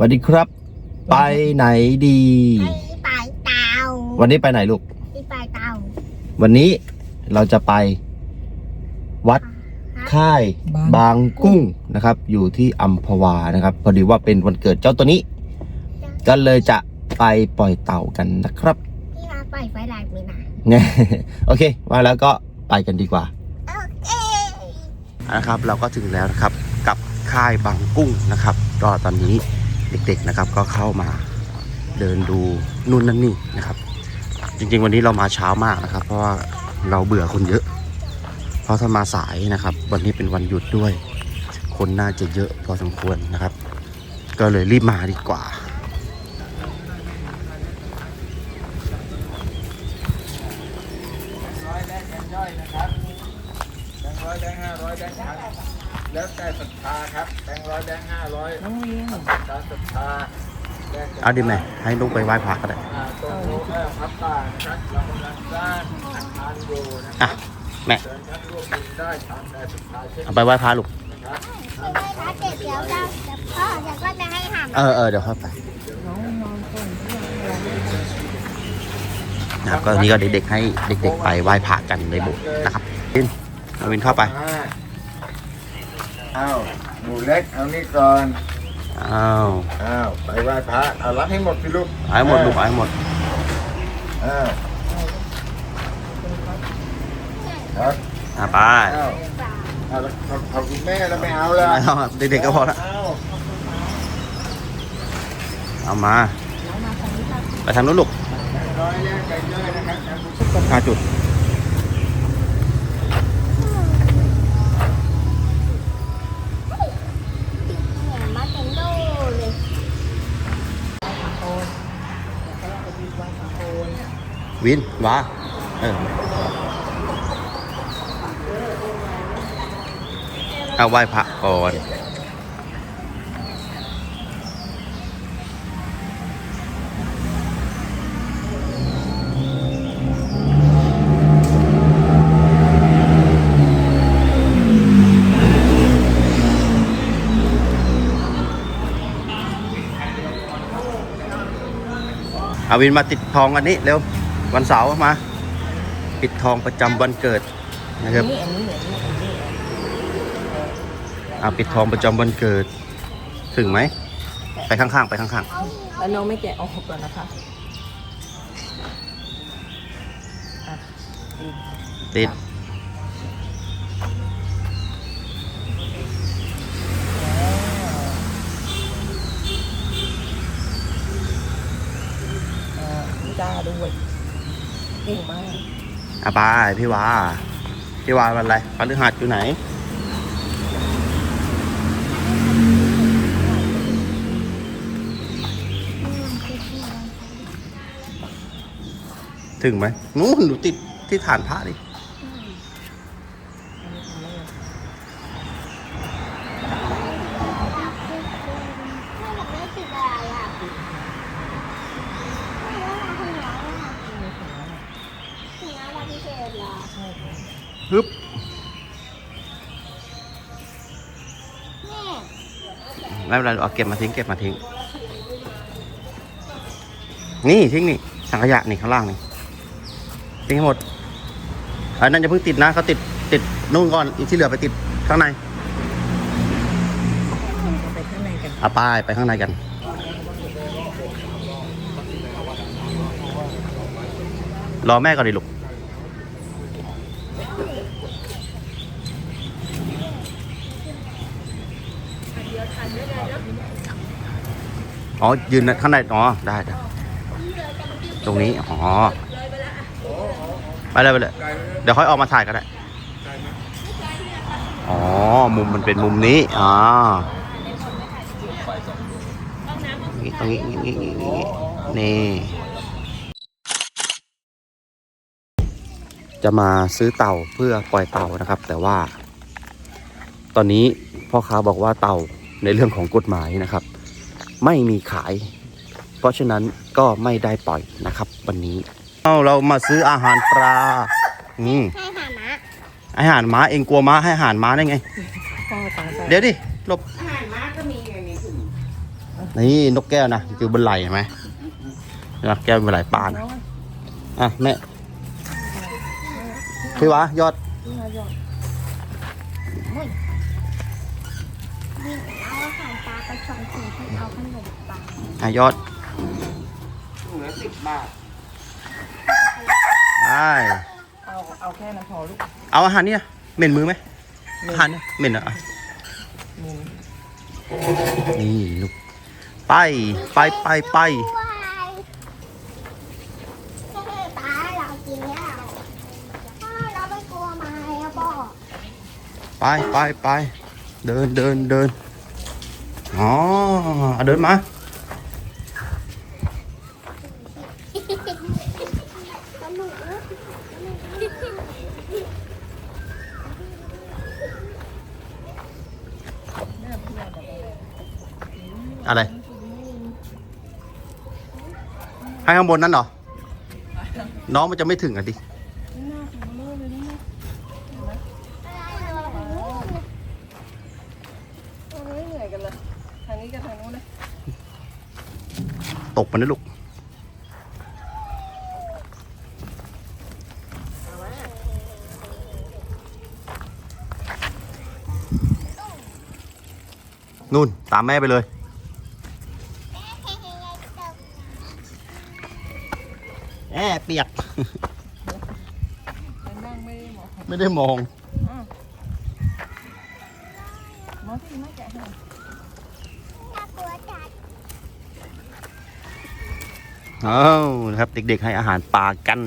สวัสดีครับ ไปไหนดี ไปปลายเตาวันนี้ไปไหนลูก ไปปลายเตาวันนี้เราจะไป วัดค่ายบางบางกุ้งนะครับ อยู่ที่อัมพวานะครับ พอดีว่าเป็นวันเกิดเจ้าตัวนี้ ก็เลยจะไปปล่อยเต่ากันนะครับที่มาปล่อยไฟลายมีนาเนี่ยโอเคว่าแล้วก็ไปกันดีกว่าโอเคนะครับ เราก็ถึงแล้วนะครับ กับค่ายบางกุ้งนะครับก็ตอนนี้ เด็กๆนะครับก็เข้ามาเดินดูนู่นนั่นนี่นะครับ จริงๆวันนี้เรามาเช้ามากนะครับ เพราะว่าเราเบื่อคนเยอะ เพราะถ้ามาสายนะครับ วันนี้เป็นวันหยุดด้วย คนน่าจะเยอะพอสมควรนะครับ ก็เลยรีบมาดีกว่าร้อยแบงค์กันย่อยนะครับแบงค์ร้อยแบงค์ห้าร้อยแบงค์พัน แล้วแต่ศรัทธาครับแบงค์ร้อยแบงค์ห้าร้อยน้องวินการศรัทธาแลกกันเอาดิแม่ให้ลูกไปไหว้พระก็ได้อ่าตรงโลกแม่พับป่านะครับเรากำลังสร้างอาคารอยู่นะคอะรับแม่เชิญท่านร่วมบุญได้ตามแต่ศรัทธาเช่นเอาไปไหว้พระลูกนะครับไม่ได้นะเด็กเดี๋ยวจะจะพ่อจะก็จะให้หามเออเออเดี๋ยวค่อยไปน้องนอนก่อนเพื่อนเรานะครับก็นี่ก็เด็กๆให้เด็ก ๆ ไปไหว้พระกันในโบสถ์นะครับวินเอาวินเข้าไปอ่า อ้าวหนูเล็กเอานี่ก่อนอ้าวอ้าวไปไหว้พระเอารับให้หมดสิลูกเอาให้หมดลูกเอาให้หมดอ้าวครับอะไปอ้าวเอาแล้วขอบขอบคุณแม่แล้วไม่เอาแล้วไม่เอาเด็กๆก็พอละเอาเอามาไปทางนู้นลูกร้อยแรกไปย่อยนะครับห้าจุด วินว้าเออเอาไหว้พระก่อนเอาวินมาติดทองอันนี้เร็ว วันเสาร์มา ปิดทองประจำวันเกิดนะครับนี่อันนี้เหมือนอันนี้เอาปิดทองประจำวันเกิด ถึงไหม ไปข้างๆ ไปข้างแล้วน้องไม่แกะออกก่อนนะคะอะอีกๆ ติด อ่าพี่จ้าด้วย เก่งมากอาบายพี่วาพี่วาวันอะไรพฤหัสอยู่ไหน ถึงไหมนู้นหนูติดที่ฐานพระดิ ไม่ติดอะไรอะไม่รู้นะคุณหมอเนี่ยถึงแล้ววันพิเศษเหรอ ฮึบ แม่ ไม่เป็นไรเอาเก็บมาทิ้งเก็บมาทิ้ง นี่ทิ้งนี่สังขยะนี่ข้างล่างนี่ทิ้งให้หมดอันนั้นจะเพิ่งติดนะเขาติดติดนู่นก่อนอีกที่เหลือไปติดข้างในเอาไปข้างในกันเอาป้ายไปข้างในกันรอแม่ก่อนดิลูก อ๋อ ยืนข้างใน อ๋อ ได้ได้ตรงนี้ อ๋อ ไปเลยไปเลย เดี๋ยวค่อยออกมาถ่ายก็ได้ อ๋อ มุมมันเป็นมุมนี้ อ๋อนี่ตรงนี้นี่นี่นี่นี่ จะมาซื้อเต่าเพื่อปล่อยเต่านะครับ แต่ว่า ตอนนี้พ่อค้าบอกว่าเต่าในเรื่องของกฎหมายนะครับ ไม่มีขาย เพราะฉะนั้นก็ไม่ได้ปล่อยนะครับ วันนี้เอาเรามาซื้ออาหารปลาอืมให้หานะอาหารม้าเองกลัวม้าให้อาหารม้าได้ไงพ่อตาไปเดี๋ยวดิหลบอาหารม้าก็มีไงนี่ถุงนี่นกแก้วนะคือบนไหลเห็นไหมนกแก้วบนไหลปลานะอะแม่พี่วะยอด นี่ไงยอดวินเอาอาหารปลาไปสองถุงที่เอาขนมปังอะยอดถุงละสิบบาทได้เอาเอาแค่นั้นพอลูกเอาอาหารเนี่ยเหม็นมือไหมอาหารเนี่ยเหม็นเหรออะนี่นี่ลูกไปไปไปไปว้ายเฮ้ยปลาเรากินแล้วอ้าวเราไม่กลัวไหมอะพ่อไปไปไป เดินเดินเดินอ๋อเดินมาอะไร ให้ข้างบนนั้นเหรอ น้องมันจะไม่ถึงอะดิ เราไม่เหนื่อยกันเลยทางนี้กับทางนู้นเลย ตกมันนะลูกนู่น ตามแม่ไปเลย แอบเปียกไปนั่งไม่ได้หมอไม่ได้มอง อ้าวนะครับเด็กๆให้อาหารปลากัน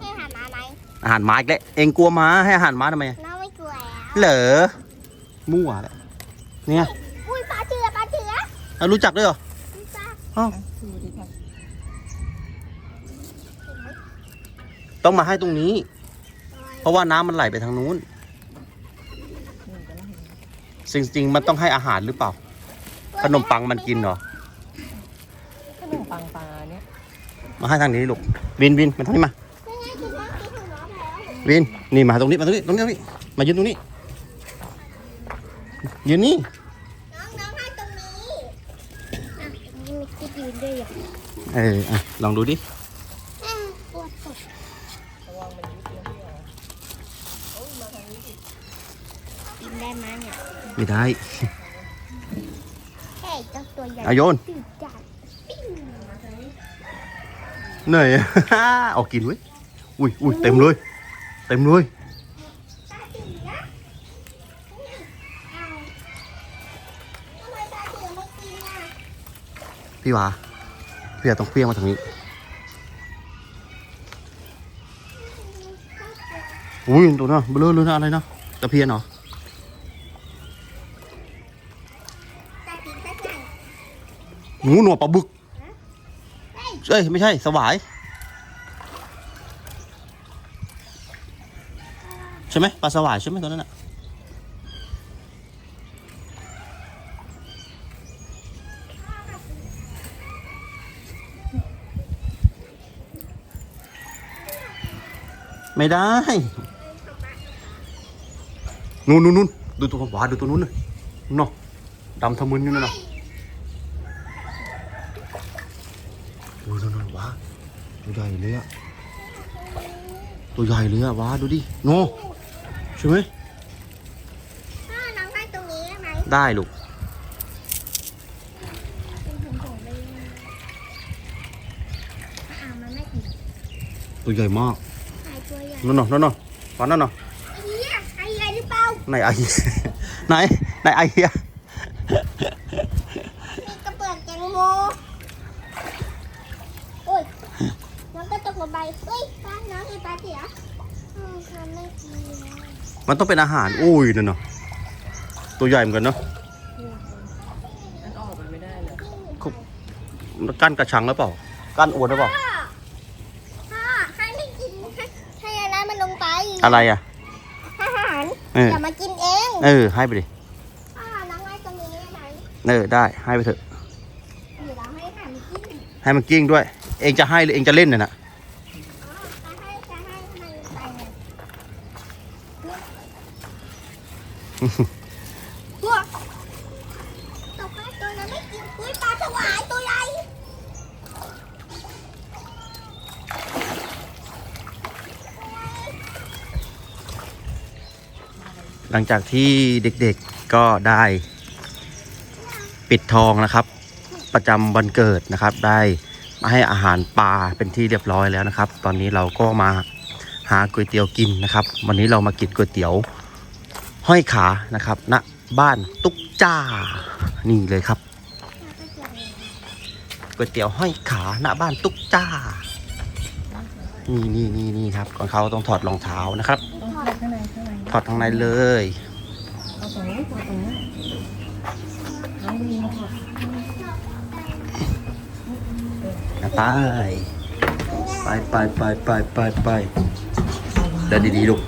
ให้หามาไหมอาหารม้าอีกแล้วเองกลัวม้าให้อาหารม้าทำไมน้องไม่กลัวแล้วเหรอมั่วแล้วเนี่ยอุ้ยปลาเถื่อปลาเถื่ออะรู้จักด้วยเหรออุ๊ยปลาอ้าวดูดิครับต้องมาให้ตรงนี้ เพราะว่าน้ำมันไหลไปทางนู้นนี่จะนั่งจริงๆมันต้องให้อาหารหรือเปล่า ขนมปังมันกินเหรอ ขนมปังปลาเนี่ย มาให้ทางนี้ลูกวินวินมาทางนี้มาไม่งั้นกินน้ำกินของน้องแล้ววินนี่มาตรงนี้มาตรงนี้ตรงนี้ตรงนี้มายืนตรงนี้ยืนนี่น้องน้องให้ตรงนี้อะตรงนี้มีที่ยืนด้วยเหรอเอออะลองดูดิอะปวดตกระวังมันยึดนะพี่เหรอโอ้ยมาทางนี้สิกินได้ไหมเนี่ยไม่ได้แค่เจ้าตัวใหญ่อาโยน ตื่นจัดปิ้ง เหนื่อย เอากินเว้ยอุ้ยอุ้ยเต็มเลย เต็มเลยตาตื่นนะเอาทำไมตาตื่นไม่กินอะพี่วาพี่วาต้องเพี้ยงมาทางนี้อุ้ยตัวน่ะเบลอเลยนะอะไรนะตะเพียนเหรอตาตื่นแค่ไหนหนูหนวดปลาบึก เอ้ยไม่ใช่สวาย ใช่ไหมปลาสวายใช่ไหมตัวนั้นอะไม่ได้ นู่นนู่นนู่นดูตัวขวาดูตัวนู้นน่ะนู่นเนาะดำทะมึนอยู่นั่นน่ะโอ้ยนู่นนู่นว้าตัวให ญ่เลยอะตัวใหญ่เลยอะว้าดูดิโนใช่ไหมพ่อน้องให้ตรงนี้ได้ไหมได้ลูกเป็นถุงถุงเลยอ่ามันไม่กินตัวใหญ่มากหายตัวใหญ่นั่นเนาะนั่นเนาะว้านั่นเนาะไอ้เหี้ยไอ้ใหญ่หรือเปล่าไหนไอ ไหนไหนไอเฮีย มีกระเปือกแตงโมโอ้ยน้องก็ตกลงไปเฮ้ยปลาน้องคือปลาเสียอืมมันไม่กินแล้ว มันต้องเป็นอาหารอุ้ยนั่นเนาะตัวใหญ่เหมือนกันเนาะอันออกไปไม่ได้เลยกั้นกระชังหรือเปล่า กั้นอวนหรือเปล่าพ่อพ่อให้ไม่กินให้ให้อันนั้นมันลงไปอะไรอะอาหารเอออย่ามากินเองเออ ให้ไปดิพ่อน้องให้ตรงนี้ได้ไหมเออได้ให้ไปเถอะหรือเราให้อาหารกินให้มันกิ้งด้วย เองจะให้หรือเองจะเล่นน่ะนะ ตัวตกปลาตัวนั้นไม่กินอปลาสวายตัวใหญ่หลังจากที่เด็กๆก็ได้ปิดทองนะครับ ประจำวันเกิดนะครับ ได้มาให้อาหารปลาเป็นที่เรียบร้อยแล้วนะครับ ตอนนี้เราก็มาหาก๋วยเตี๋ยวกินนะครับ วันนี้เรามากินก๋วยเตี๋ยว ห้อยขานะครับณบ้านตุ๊กจ้า นี่เลยครับก๋วยเตี๋ยวห้อยขาณบ้านตุ๊กจ้า นี่นี่นี่นี่ครับก่อนเขาต้องถอดรองเท้านะครับต้องถอดข้างในข้างในถอดข้างในเลยเอาตรงนี้เอาตรงนี้น้องมีมาถอดไปไปไปไปไปไปไปเดินดีๆลูก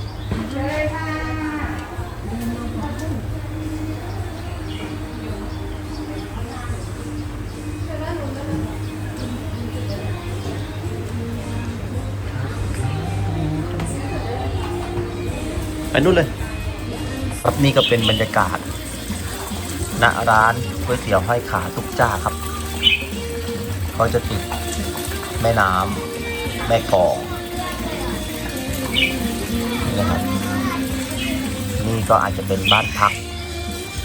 ไปนู่นเลย ครับนี่ก็เป็นบรรยากาศณร้านก๋วยเตี๋ยวห้อยขาทุกจ้าครับเขาจะติดแม่น้ำแม่กองนี่นะครับนี่ก็อาจจะเป็นบ้านพัก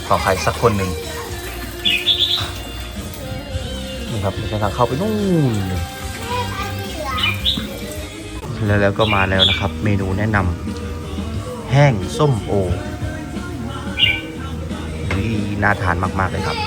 ของใครสักคนหนึ่งนี่ครับมีทางเข้าไปนู่นแล้วแล้วก็มาแล้วนะครับ เมนูแนะนำ แห้งส้มโอนี่น่าทานมาก ๆ เลยครับ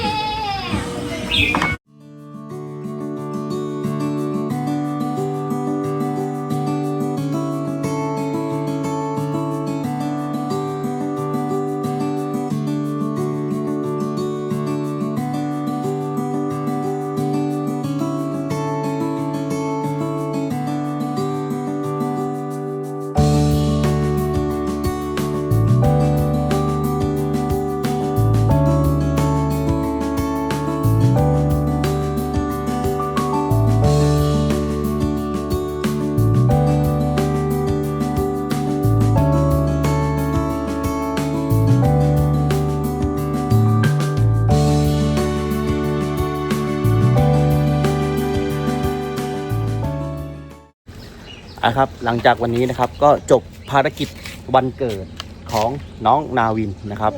ะครับ หลังจากวันนี้นะครับก็จบภารกิจวันเกิดของน้องนาวินนะครับ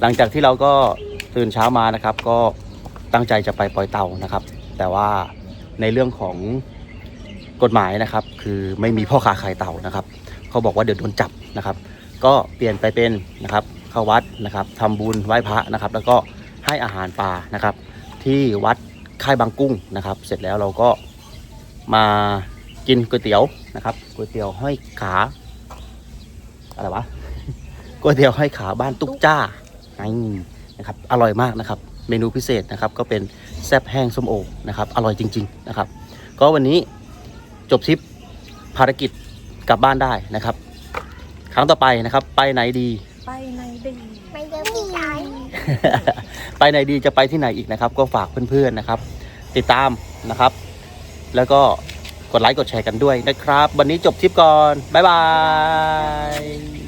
หลังจากที่เราก็ตื่นเช้ามานะครับ ก็ตั้งใจจะไปปล่อยเต่านะครับ แต่ว่าในเรื่องของกฎหมายนะครับ คือไม่มีพ่อค้าขายเต่านะครับเขาบอกว่าเดี๋ยวโดนจับนะครับ ก็เปลี่ยนไปเป็นนะครับเข้าวัดนะครับทำบุญไหว้พระนะครับ แล้วก็ให้อาหารปลานะครับ ที่วัดค่ายบางกุ้งนะครับ เสร็จแล้วเราก็มา กินก๋วยเตี๋ยวนะครับก๋วยเตี๋ยวห้อยขาอะไรวะก๋วยเตี๋ยวห้อยขาบ้านตุ๊กจ้าไงนะครับอร่อยมากนะครับ เมนูพิเศษนะครับก็เป็นแซ่บแห้งส้มโอนะครับอร่อยจริง ๆนะครับ ก็วันนี้จบทริปภารกิจกลับบ้านได้นะครับ ครั้งต่อไปนะครับ ไปไหนดี ไปในดีไปเดินที่ไหนไปไหนดีจะไปที่ไหนอีกนะครับ ก็ฝากเพื่อนๆนะครับ ติดตามนะครับ แล้วก็ กดไลค์กดแชร์กันด้วยนะครับ วันนี้จบทริปก่อน บ๊ายบาย